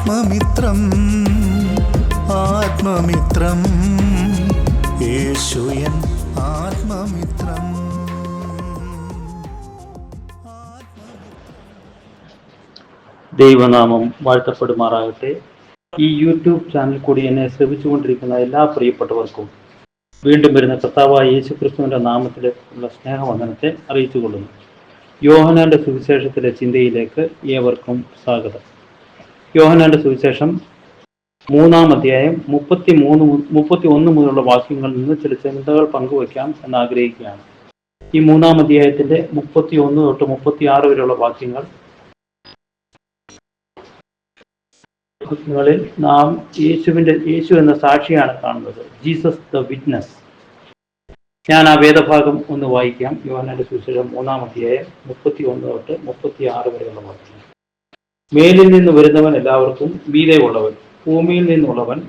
ആത്മമിത്രം ആത്മമിത്രം. യേശുയൻ ആത്മമിത്രം. ദൈവനാമം വാഴ്ത്തപ്പെടുമാറാകട്ടെ. ഈ യൂട്യൂബ് ചാനൽ കൂടി എന്നെ ശ്രമിച്ചുകൊണ്ടിരിക്കുന്ന എല്ലാ പ്രിയപ്പെട്ടവർക്കും വീണ്ടും വരുന്ന കർത്താവായ യേശു ക്രിസ്തുവിന്റെ നാമത്തിലേക്കുള്ള സ്നേഹവന്ദനത്തെ അറിയിച്ചുകൊള്ളുന്നു. യോഹനാന്റെ സുവിശേഷത്തിലെ ചിന്തയിലേക്ക് ഏവർക്കും സ്വാഗതം. യോഹനാന്റെ സുവിശേഷം മൂന്നാം അധ്യായം മുപ്പത്തി മൂന്ന് മുപ്പത്തി ഒന്ന് മുതലുള്ള വാക്യങ്ങളിൽ നിന്ന് ചില ചിന്തകൾ പങ്കുവയ്ക്കാം എന്ന് ആഗ്രഹിക്കുകയാണ് ഈ മൂന്നാം അധ്യായത്തിന്റെ മുപ്പത്തി ഒന്ന് തൊട്ട് മുപ്പത്തി ആറ് വരെയുള്ള വാക്യങ്ങൾ വാക്യങ്ങളിൽ നാം യേശുവിന്റെ യേശു എന്ന സാക്ഷിയാണ് കാണുന്നത്. Jesus the witness. ഞാൻ ആ വേദഭാഗം ഒന്ന് വായിക്കാം. യോഹനാന്റെ സുവിശേഷം മൂന്നാം അധ്യായം മുപ്പത്തി ഒന്ന് തൊട്ട് മുപ്പത്തി ആറ് വരെയുള്ള വാക്യം മേലിൽ നിന്ന് വരുന്നവൻ എല്ലാവർക്കും മീതെ ഉള്ളവൻ ഭൂമിയിൽ നിന്നുള്ളവൻ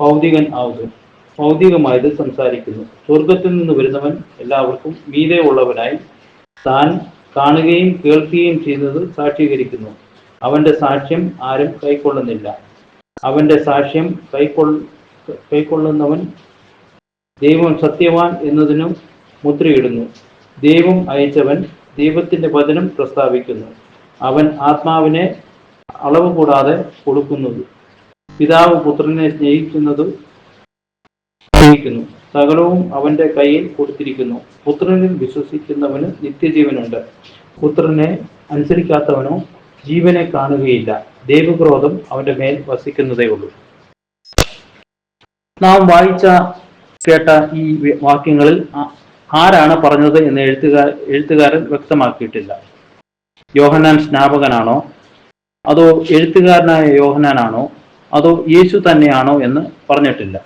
ഭൗതികൻ ആവുന്നു. ഭൗതികമായത് സംസാരിക്കുന്നു. സ്വർഗത്തിൽ നിന്ന് വരുന്നവൻ എല്ലാവർക്കും മീതെ ഉള്ളവനായി താൻ കാണുകയും കേൾക്കുകയും ചെയ്യുന്നത് സാക്ഷീകരിക്കുന്നു. അവന്റെ സാക്ഷ്യം ആരും കൈക്കൊള്ളുന്നില്ല. അവന്റെ സാക്ഷ്യം കൈക്കൊൾ കൈക്കൊള്ളുന്നവൻ ദൈവം സത്യവാൻ എന്നതിനും മുദ്രയിടുന്നു. ദൈവം അയച്ചവൻ ദൈവത്തിന്റെ വചനം പ്രസ്താവിക്കുന്നു. അവൻ ആത്മാവിനെ അളവ് കൂടാതെ കൊടുക്കുന്നത്. പിതാവ് പുത്രനെ സ്നേഹിക്കുന്നത് സ്നേഹിക്കുന്നു. സകലവും അവന്റെ കയ്യിൽ കൊടുത്തിരിക്കുന്നു. പുത്രനിൽ വിശ്വസിക്കുന്നവന് നിത്യജീവനുണ്ട്. പുത്രനെ അനുസരിക്കാത്തവനോ ജീവനെ കാണുകയില്ല. ദൈവക്രോധം അവന്റെ മേൽ വസിക്കുന്നതേ ഉള്ളൂ. നാം വായിച്ച കേട്ട ഈ വാക്യങ്ങളിൽ ആരാണ് പറഞ്ഞത് എന്ന് എഴുത്തുകാർ എഴുത്തുകാരൻ വ്യക്തമാക്കിയിട്ടില്ല. യോഹനാൻ സ്നാപകനാണോ? അതോ എഴുത്തുകാരനായ യോഹനാനാണോ അതോ യേശു തന്നെയാണോ എന്ന് പറഞ്ഞിട്ടില്ല.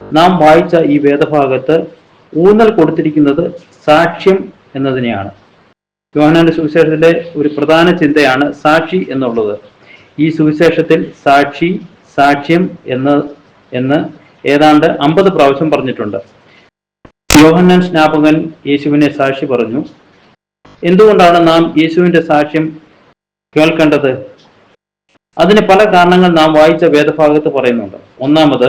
നാം വായിച്ച ഈ വേദഭാഗത്ത് ഊന്നൽ കൊടുത്തിരിക്കുന്നത് സാക്ഷ്യം എന്നതിനെയാണ്. യോഹനാന്റെ സുവിശേഷത്തിലെ ഒരു പ്രധാന ചിന്തയാണ് സാക്ഷി എന്നുള്ളത്. ഈ സുവിശേഷത്തിൽ സാക്ഷി സാക്ഷ്യം എന്ന് എന്ന് ഏതാണ്ട് അമ്പത് പ്രാവശ്യം പറഞ്ഞിട്ടുണ്ട്. യോഹന്നാൻ സ്നാപകൻ യേശുവിനെ സാക്ഷി പറഞ്ഞു. എന്തുകൊണ്ടാണ് നാം യേശുവിന്റെ സാക്ഷ്യം കേൾക്കേണ്ടത്? അതിന് പല കാരണങ്ങൾ നാം വായിച്ച വേദഭാഗത്ത് പറയുന്നുണ്ട്. ഒന്നാമത്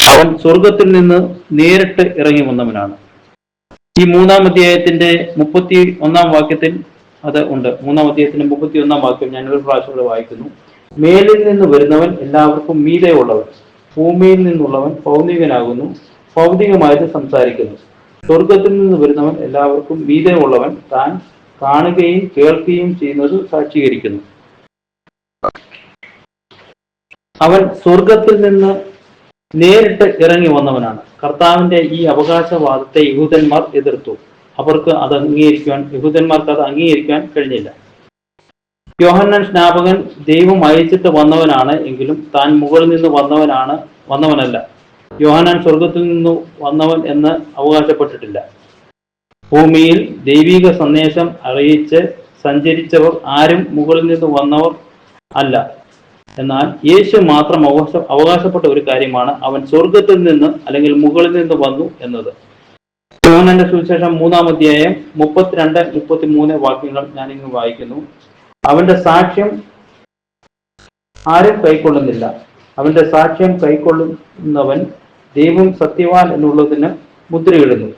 അവൻ സ്വർഗത്തിൽ നിന്ന് നേരിട്ട് ഇറങ്ങി വന്നവനാണ്. ഈ മൂന്നാം അധ്യായത്തിന്റെ മുപ്പത്തി ഒന്നാം വാക്യത്തിൽ അത് ഉണ്ട്. മൂന്നാം അധ്യായത്തിന്റെ മുപ്പത്തി ഒന്നാം വാക്യം ഞാൻ ഒരു പ്രാവശ്യം കൂടെ വായിക്കുന്നു. മേലിൽ നിന്ന് വരുന്നവൻ എല്ലാവർക്കും മീതെ ഉള്ളവൻ ഭൂമിയിൽ നിന്നുള്ളവൻ ഭൗതികനാകുന്നു ഭൗതികമായത് സംസാരിക്കുന്നു. സ്വർഗത്തിൽ നിന്ന് വരുന്നവൻ എല്ലാവർക്കും മീതെ ഉള്ളവൻ താൻ കാണുകയും കേൾക്കുകയും ചെയ്യുന്നത് സാക്ഷീകരിക്കുന്നു. അവൻ സ്വർഗത്തിൽ നിന്ന് നേരിട്ട് ഇറങ്ങി വന്നവനാണ്. കർത്താവിന്റെ ഈ അവകാശവാദത്തെ യഹൂദന്മാർ എതിർത്തു. അവർക്ക് അത് അംഗീകരിക്കുവാൻ യഹൂദന്മാർക്ക് അത് അംഗീകരിക്കാൻ കഴിഞ്ഞില്ല. യോഹന്നൻ സ്നാപകൻ ദൈവം അയച്ചിട്ട് വന്നവനാണ് എങ്കിലും താൻ മുകളിൽ നിന്ന് വന്നവനാണ് വന്നവനല്ല. യോഹന്നാൻ സ്വർഗത്തിൽ നിന്ന് വന്നവൻ എന്ന് അവകാശപ്പെട്ടിട്ടില്ല. ഭൂമിയിൽ ദൈവിക സന്ദേശം അറിയിച്ച് സഞ്ചരിച്ചവർ ആരും മുകളിൽ നിന്ന് വന്നവർ അല്ല. എന്നാൽ യേശു മാത്രം അവകാശ അവകാശപ്പെട്ട ഒരു കാര്യമാണ് അവൻ സ്വർഗത്തിൽ നിന്ന് അല്ലെങ്കിൽ മുകളിൽ നിന്ന് വന്നു എന്നത്. യോഹനന്റെ സുവിശേഷം മൂന്നാം അധ്യായം മുപ്പത്തിരണ്ട് മുപ്പത്തി മൂന്ന് വാക്യങ്ങൾ ഞാനിങ്ങ് വായിക്കുന്നു. അവന്റെ സാക്ഷ്യം ആരും കൈക്കൊള്ളുന്നില്ല. അവന്റെ സാക്ഷ്യം കൈക്കൊള്ളുന്നവൻ ദൈവം സത്യവാൻ എന്നുള്ളതിന് മുദ്രയിടുന്നു.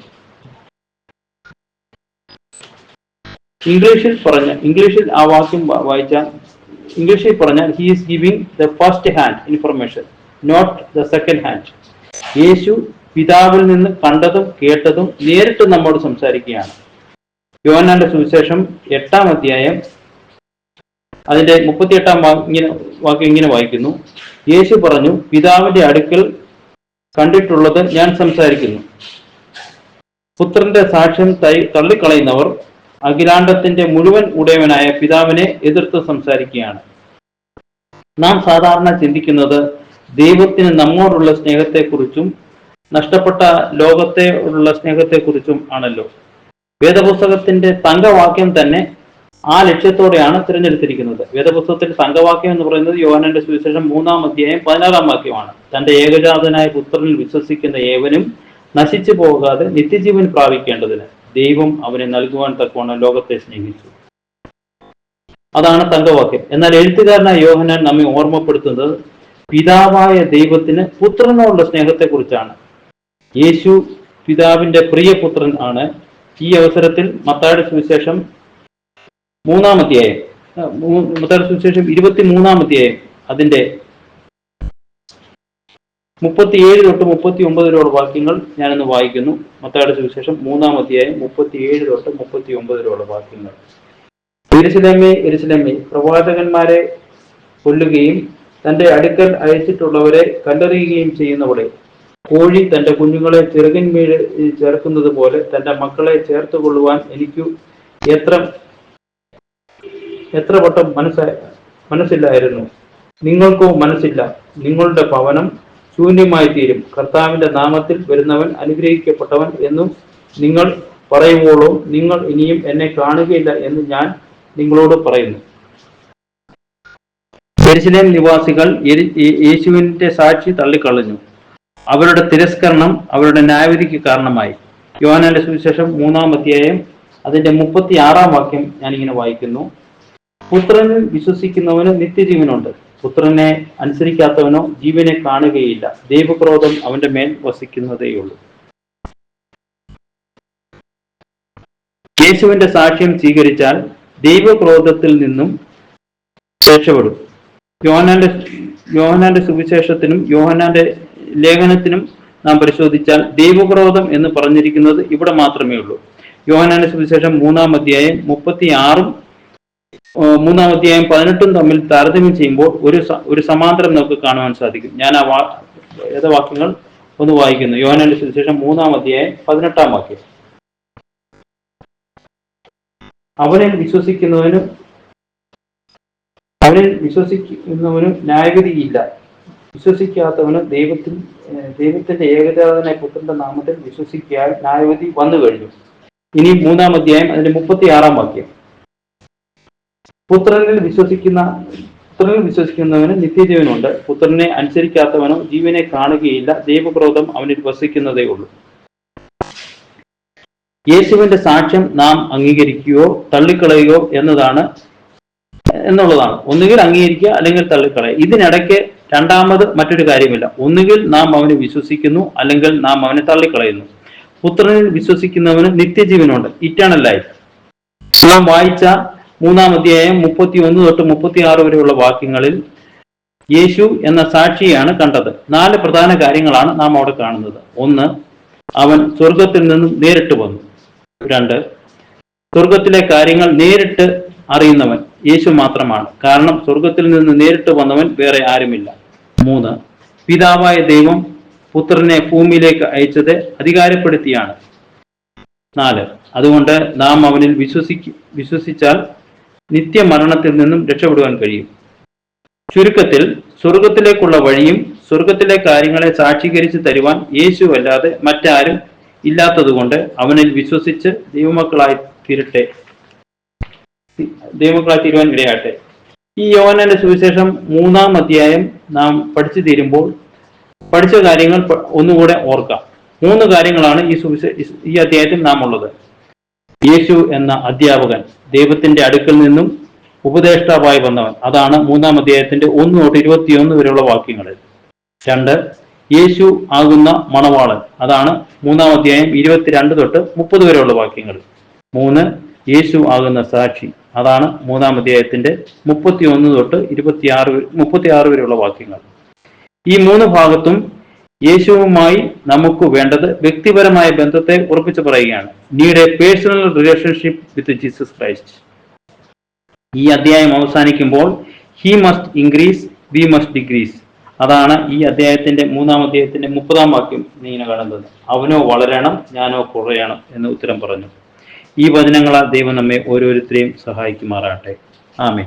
ഇംഗ്ലീഷിൽ പറഞ്ഞ ഇംഗ്ലീഷിൽ ആ വാക്യം വായിച്ചാൽ ഇംഗ്ലീഷിൽ പറഞ്ഞാൽ he is giving the first hand information not the second hand Yeshu പിതാവിൽ നിന്ന് കണ്ടതും കേട്ടതും നേരിട്ട് നമ്മോട് സംസാരിക്കുകയാണ്. യോനാന്റെ സുവിശേഷം എട്ടാം അധ്യായം അതിന്റെ മുപ്പത്തിയെട്ടാം ഇങ്ങനെ വാക്യം ഇങ്ങനെ വായിക്കുന്നു. യേശു പറഞ്ഞു പിതാവിന്റെ അടുക്കൽ കണ്ടിട്ടുള്ളത് ഞാൻ സംസാരിക്കുന്നു. പുത്രന്റെ സാക്ഷ്യം തൈ- തള്ളിക്കളയുന്നവർ അഖിലാണ്ടത്തിന്റെ മുഴുവൻ ഉടയവനായ പിതാവിനെ എതിർത്ത് സംസാരിക്കുകയാണ്. നാം സാധാരണ ചിന്തിക്കുന്നത് ദൈവത്തിന് നമ്മോടുള്ള സ്നേഹത്തെക്കുറിച്ചും നഷ്ടപ്പെട്ട ലോകത്തെ ഉള്ള സ്നേഹത്തെക്കുറിച്ചും ആണല്ലോ. വേദപുസ്തകത്തിന്റെ തങ്കവാക്യം തന്നെ ആ ലക്ഷ്യത്തോടെയാണ് തിരഞ്ഞെടുത്തിരിക്കുന്നത്. വേദപുസ്തകത്തിൽ തങ്കവാക്യം എന്ന് പറയുന്നത് യോഹനന്റെ സുവിശേഷം മൂന്നാം അധ്യായം പതിനാറാം വാക്യമാണ്. തന്റെ ഏകജാതനായ പുത്രനിൽ വിശ്വസിക്കുന്ന ഏവനും നശിച്ചു പോകാതെ നിത്യജീവൻ പ്രാപിക്കേണ്ടതിന്. ദൈവം അവനെ നൽകുവാൻ തക്കവണ്ണം ലോകത്തെ സ്നേഹിച്ചു. അതാണ് തങ്കവാക്യം എന്നാൽ എഴുത്തുകാരനായ യോഹനാൻ നമ്മെ ഓർമ്മപ്പെടുത്തുന്നത് പിതാവായ ദൈവത്തിന് പുത്രനോടുള്ള സ്നേഹത്തെക്കുറിച്ചാണ്. യേശു പിതാവിന്റെ പ്രിയപുത്രൻ ആണ്. ഈ അവസരത്തിൽ മത്തായുടെ സുവിശേഷം മൂന്നാമത്തെയായും മത്തായുടെ സുവിശേഷം ഇരുപത്തി മൂന്നാമത്തെയായും അതിന്റെ മുപ്പത്തിയേഴ് തൊട്ട് മുപ്പത്തി ഒമ്പത് വരെയുള്ള വാക്യങ്ങൾ ഞാനിന്ന് വായിക്കുന്നു. മത്തായുടെ സുവിശേഷം മൂന്നാം അധ്യായം മുപ്പത്തിയേഴ് തൊട്ട് മുപ്പത്തി ഒമ്പത് വരെയുള്ള വാക്യങ്ങൾ. എരുസലേമേ എരുസലേമേ പ്രവാചകന്മാരെ കൊല്ലുകയും തന്റെ അടുക്കൽ അയച്ചിട്ടുള്ളവരെ കല്ലെറിയുകയും ചെയ്യുന്നവളെ. കോഴി തന്റെ കുഞ്ഞുങ്ങളെ ചിറകിന്മേൽ ചേർക്കുന്നത് പോലെ തന്റെ മക്കളെ ചേർത്ത് കൊള്ളുവാൻ എനിക്ക് എത്ര എത്ര വട്ടം മനസ്സ മനസ്സില്ലായിരുന്നു. നിങ്ങൾക്കോ മനസ്സില്ല. നിങ്ങളുടെ ഭവനം ശൂന്യമായി തീരും കർത്താവിന്റെ നാമത്തിൽ വരുന്നവൻ അനുഗ്രഹിക്കപ്പെട്ടവൻ എന്നും നിങ്ങൾ പറയുമ്പോഴോ നിങ്ങൾ ഇനിയും എന്നെ കാണുകയില്ല എന്ന് ഞാൻ നിങ്ങളോട് പറയുന്നു. ജെറുസലേം നിവാസികൾ യേശുവിന്റെ സാക്ഷി തള്ളിക്കളഞ്ഞു. അവരുടെ തിരസ്കരണം അവരുടെ ന്യായവിധിക്ക് കാരണമായി. യോഹനാന്റെ സുവിശേഷം മൂന്നാം അധ്യായം അതിന്റെ മുപ്പത്തി ആറാം വാക്യം ഞാനിങ്ങനെ വായിക്കുന്നു. പുത്രനിൽ വിശ്വസിക്കുന്നവന് നിത്യജീവനുണ്ട്. പുത്രനെ അനുസരിക്കാത്തവനോ ജീവനെ കാണുകയില്ല. ദൈവക്രോധം അവന്റെ മേൽ വസിക്കുന്നതേയുള്ളൂ. യേശുവിന്റെ സാക്ഷ്യം സ്വീകരിച്ചാൽ ദൈവക്രോധത്തിൽ നിന്നും രക്ഷപ്പെടും. യോഹനാന്റെ യോഹനാന്റെ സുവിശേഷത്തിനും യോഹനാന്റെ ലേഖനത്തിനും നാം പരിശോധിച്ചാൽ ദൈവക്രോധം എന്ന് പറഞ്ഞിരിക്കുന്നത് ഇവിടെ മാത്രമേ ഉള്ളൂ യോഹനാന്റെ സുവിശേഷം മൂന്നാം അധ്യായം മുപ്പത്തി ആറും മൂന്നാം അധ്യായം പതിനെട്ടും തമ്മിൽ താരതമ്യം ചെയ്യുമ്പോൾ ഒരു ഒരു സമാന്തരം നമുക്ക് കാണുവാൻ സാധിക്കും. ഞാൻ ആ വാ വേദവാക്യങ്ങൾ ഒന്ന് വായിക്കുന്നു. യോഹനാന്റെ സുവിശേഷം മൂന്നാം അധ്യായം പതിനെട്ടാം വാക്യം. അവനിൽ വിശ്വസിക്കുന്നവനും അവനിൽ വിശ്വസിക്കുന്നവനും ന്യായവിധിയില്ല വിശ്വസിക്കാത്തവനും ദൈവത്തിൽ ദൈവത്തിന്റെ ഏകജാതനായ പുത്രന്റെ നാമത്തിൽ വിശ്വസിക്കാൻ ന്യായവിധി വന്നു കഴിഞ്ഞു ഇനി മൂന്നാം അധ്യായം അതിന്റെ മുപ്പത്തി ആറാം വാക്യം. പുത്രനിൽ വിശ്വസിക്കുന്ന പുത്രനിൽ വിശ്വസിക്കുന്നവന് നിത്യജീവനുണ്ട്. പുത്രനെ അനുസരിക്കാത്തവനോ ജീവനെ കാണുകയില്ല. ദൈവക്രോധം അവനിൽ വസിക്കുന്നതേ ഉള്ളൂ. യേശുവിന്റെ സാക്ഷ്യം നാം അംഗീകരിക്കുകയോ തള്ളിക്കളയുകയോ എന്നതാണ് എന്നുള്ളതാണ്. ഒന്നുകിൽ അംഗീകരിക്കുക അല്ലെങ്കിൽ തള്ളിക്കളയുക. ഇതിനിടയ്ക്ക് രണ്ടാമത് മറ്റൊരു കാര്യമില്ല. ഒന്നുകിൽ നാം അവനെ വിശ്വസിക്കുന്നു അല്ലെങ്കിൽ നാം അവനെ തള്ളിക്കളയുന്നു. പുത്രനിൽ വിശ്വസിക്കുന്നവന് നിത്യജീവനുണ്ട്. ഇറ്റേണൽ ലൈഫ് നാം വായിച്ച മൂന്നാം അധ്യായം മുപ്പത്തി ഒന്ന് തൊട്ട് മുപ്പത്തി ആറ് വരെയുള്ള വാക്യങ്ങളിൽ യേശു എന്ന സാക്ഷിയാണ് കണ്ടത്. നാല് പ്രധാന കാര്യങ്ങളാണ് നാം അവിടെ കാണുന്നത്. ഒന്ന് അവൻ സ്വർഗത്തിൽ നിന്നും നേരിട്ട് വന്നു. രണ്ട് സ്വർഗത്തിലെ കാര്യങ്ങൾ നേരിട്ട് അറിയുന്നവൻ യേശു മാത്രമാണ്. കാരണം സ്വർഗത്തിൽ നിന്ന് നേരിട്ട് വന്നവൻ വേറെ ആരുമില്ല. മൂന്ന് പിതാവായ ദൈവം പുത്രനെ ഭൂമിയിലേക്ക് അയച്ചത് അധികാരപ്പെടുത്തിയാണ്. നാല് അതുകൊണ്ട് നാം അവനിൽ വിശ്വസിക്ക വിശ്വസിച്ചാൽ നിത്യമരണത്തിൽ നിന്നും രക്ഷപ്പെടുവാൻ കഴിയും. ചുരുക്കത്തിൽ സ്വർഗത്തിലേക്കുള്ള വഴിയും സ്വർഗത്തിലെ കാര്യങ്ങളെ സാക്ഷീകരിച്ച് തരുവാൻ യേശു അല്ലാതെ മറ്റാരും ഇല്ലാത്തതുകൊണ്ട് അവനിൽ വിശ്വസിച്ച് ദൈവമക്കളായി തീരട്ടെ. ദൈവമക്കളായി തീരുവാൻ ഇടയാട്ടെ ഈ യോനന്റെ സുവിശേഷം മൂന്നാം അധ്യായം നാം പഠിച്ചു തീരുമ്പോൾ പഠിച്ച കാര്യങ്ങൾ ഒന്നുകൂടെ ഓർക്കാം. മൂന്ന് കാര്യങ്ങളാണ് ഈ സുവിശേഷ ഈ അധ്യായത്തിൽ നാം ഉള്ളത് യേശു എന്ന അധ്യാപകൻ ദൈവത്തിന്റെ അടുക്കൽ നിന്നും ഉപദേഷ്ടാവായി വന്നവൻ. അതാണ് മൂന്നാം അധ്യായത്തിന്റെ ഒന്ന് തൊട്ട് ഇരുപത്തിയൊന്ന് വരെയുള്ള വാക്യങ്ങളിൽ രണ്ട് യേശു ആകുന്ന മണവാളൻ. അതാണ് മൂന്നാം അധ്യായം ഇരുപത്തിരണ്ട് തൊട്ട് മുപ്പത് വരെയുള്ള വാക്യങ്ങൾ. മൂന്ന് യേശു ആകുന്ന സാക്ഷി. അതാണ് മൂന്നാം അധ്യായത്തിന്റെ മുപ്പത്തി ഒന്ന് തൊട്ട് ഇരുപത്തിയാറ് മുപ്പത്തി ആറ് വരെയുള്ള വാക്യങ്ങൾ. ഈ മൂന്ന് ഭാഗത്തും യേശുവുമായി നമുക്ക് വേണ്ടത് വ്യക്തിപരമായ ബന്ധത്തെ ഉറപ്പിച്ചു പറയുകയാണ്. Need a personal relationship with Jesus Christ ഈ അധ്യായം അവസാനിക്കുമ്പോൾ he must increase we must decrease അതാണ് ഈ അധ്യായത്തിന്റെ മൂന്നാം അധ്യായത്തിന്റെ മുപ്പതാം വാക്യം നീ ഇങ്ങനെ കാണുന്നത്. അവനോ വളരണം ഞാനോ കുറയണം എന്ന് ഉത്തരം പറഞ്ഞു. ഈ വചനങ്ങളാൽ ദൈവം നമ്മെ ഓരോരുത്തരെയും സഹായിക്കുമാറാട്ടെ ആമേ